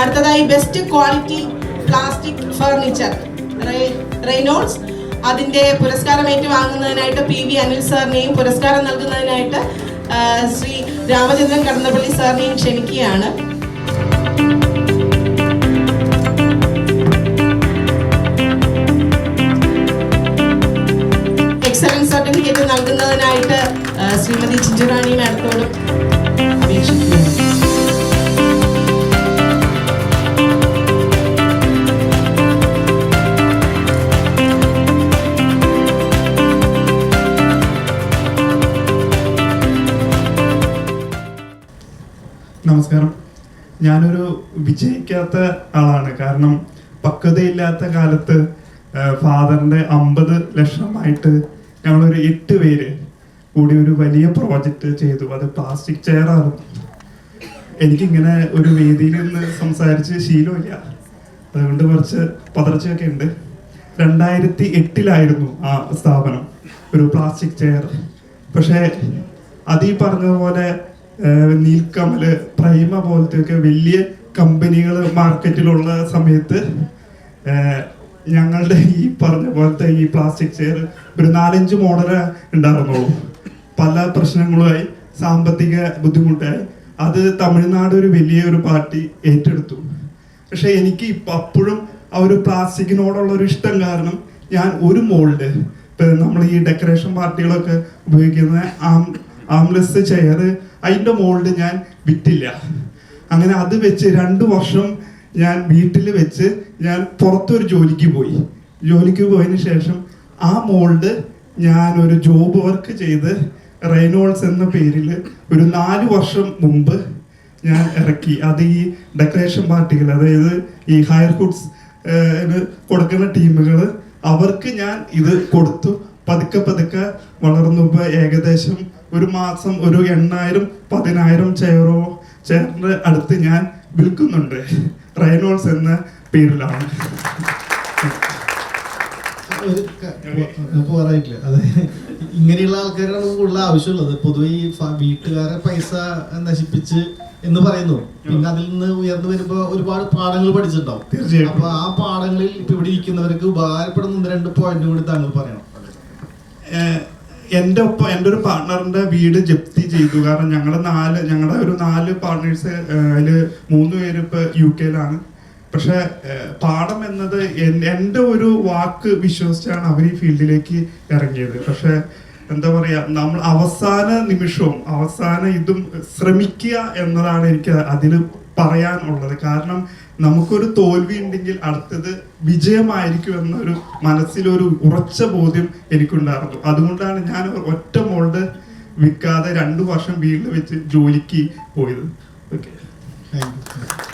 അടുത്തതായി best quality plastic furniture Reynolds അതിന്റെ പുരസ്കാരം ഏറ്റുവാങ്ങുന്നതിനായിട്ട് പി വി അനിൽ സാറിനെയും പുരസ്കാരം നൽകുന്നതിനായിട്ട് ശ്രീ രാമചന്ദ്രൻ കടന്നപ്പള്ളി സാറിനെയും ക്ഷണിക്കുകയാണ്. എക്സലൻസ് സർട്ടിഫിക്കറ്റ് നൽകുന്നതിനായിട്ട് ശ്രീമതി ചിഞ്ചുറാണി മാഡത്തോടും നമസ്കാരം. ഞാനൊരു വിജയിക്കാത്ത ആളാണ്. കാരണം പക്വതയില്ലാത്ത കാലത്ത് ഫാദറിന്റെ അമ്പത് ലക്ഷമായിട്ട് ഞങ്ങളൊരു എട്ട് പേര് കൂടി ഒരു വലിയ പ്രോജക്റ്റ് ചെയ്തു. അത് പ്ലാസ്റ്റിക് ചെയറാണ് എനിക്കിങ്ങനെ ഒരു വേദിയിൽ നിന്ന് സംസാരിച്ച് ശീലമില്ല. അതുകൊണ്ട് കുറച്ച് പതർച്ചയൊക്കെ ഉണ്ട്. രണ്ടായിരത്തി എട്ടിലായിരുന്നു ആ സ്ഥാപനം ഒരു പ്ലാസ്റ്റിക് ചെയർ. പക്ഷേ അത് പറഞ്ഞതുപോലെ നീൽക്കമൽ പ്രൈമ പോലത്തെയൊക്കെ വലിയ കമ്പനികൾ മാർക്കറ്റിലുള്ള സമയത്ത് ഞങ്ങളുടെ ഈ പറഞ്ഞ പോലത്തെ ഈ പ്ലാസ്റ്റിക് ചെയർ ഒരു നാലഞ്ച് മോഡൽ ഉണ്ടായിരുന്നുള്ളൂ. പല പ്രശ്നങ്ങളുമായി സാമ്പത്തിക ബുദ്ധിമുട്ടായി. അത് തമിഴ്നാട് ഒരു വലിയൊരു പാർട്ടി ഏറ്റെടുത്തു. പക്ഷെ എനിക്ക് അപ്പോഴും ആ ഒരു പ്ലാസ്റ്റിക്കിനോടുള്ള ഒരു ഇഷ്ടം കാരണം ഞാൻ ഒരു മോൾഡ് ഇപ്പം നമ്മൾ ഈ ഡെക്കറേഷൻ പാർട്ടികളൊക്കെ ഉപയോഗിക്കുന്ന ആം ആംലെസ് ചെയർ അതിന്റെ മോൾഡ് ഞാൻ വിറ്റില്ല. അങ്ങനെ അത് വെച്ച് രണ്ട് വർഷം ഞാൻ വീട്ടിൽ വെച്ച് ഞാൻ പുറത്തൊരു ജോലിക്ക് പോയി. ജോലിക്ക് പോയതിന് ശേഷം ആ മോൾഡ് ഞാൻ ഒരു ജോബ് വർക്ക് ചെയ്ത് റെയ്നോൾസ് എന്ന പേരിൽ ഒരു നാല് വർഷം മുമ്പ് ഞാൻ ഇറക്കി. അത് ഈ ഡെക്കറേഷൻ പാർട്ടികൾ അതായത് ഈ ഹയർ ഫുഡ്സ് കൊടുക്കുന്ന ടീമുകൾ അവർക്ക് ഞാൻ ഇത് കൊടുത്തു. പതുക്കെ പതുക്കെ വളർന്നു. ഏകദേശം ഒരു മാസം ഒരു എണ്ണായിരം പതിനായിരം ചെയറോ ചെയറിന്റെ അടുത്ത് ഞാൻ വിൽക്കുന്നുണ്ട്. റൈനോൾസ് എന്ന പേരിലാണ്. പോരായിട്ടില്ല അത് ഇങ്ങനെയുള്ള ആൾക്കാരാണ് കൂടുതൽ ആവശ്യമുള്ളത്. പൊതുവെ ഈ വീട്ടുകാരെ പൈസ നശിപ്പിച്ച് എന്ന് പറയുന്നു. പിന്നെ അതിൽ നിന്ന് ഉയർന്നു വരുമ്പോ ഒരുപാട് പാഠങ്ങൾ പഠിച്ചിട്ടുണ്ടാവും. തീർച്ചയായും. അപ്പൊ ആ പാഠങ്ങളിൽ ഇപ്പൊ ഇവിടെ ഇരിക്കുന്നവർക്ക് ഉപകാരപ്പെടുന്ന രണ്ട് പോയിന്റ് കൂടി താങ്കൾ പറയണം. എന്റെ ഒപ്പം എന്റെ ഒരു പാർട്ണറിന്റെ വീട് ജപ്തി ചെയ്തു. കാരണം ഞങ്ങളെ നാല് ഞങ്ങളുടെ ഒരു നാല് പാർട്ണേഴ്സ് അതിൽ മൂന്ന് പേര് ഇപ്പൊ യു കെയിലാണ് പക്ഷെ പാഠം എന്നത് എൻ- എന്റെ ഒരു വാക്ക് വിശ്വസിച്ചാണ് അവർ ഈ ഫീൽഡിലേക്ക് ഇറങ്ങിയത്. പക്ഷെ എന്താ പറയാ നമ്മൾ അവസാന നിമിഷവും അവസാന ഇതും ശ്രമിക്കുക എന്നതാണ് എനിക്ക് അതിൽ പറയാനുള്ളത്. കാരണം നമുക്കൊരു തോൽവി ഉണ്ടെങ്കിൽ അടുത്തത് വിജയമായിരിക്കും എന്നൊരു മനസ്സിലൊരു ഉറച്ച ബോധ്യം എനിക്കുണ്ടായിരുന്നു. അതുകൊണ്ടാണ് ഞാൻ ഒറ്റ മോൾഡ് വിൽക്കാതെ രണ്ടു വർഷം വീട്ടിൽ വെച്ച് ജോലിക്ക് പോയത്. Okay thank you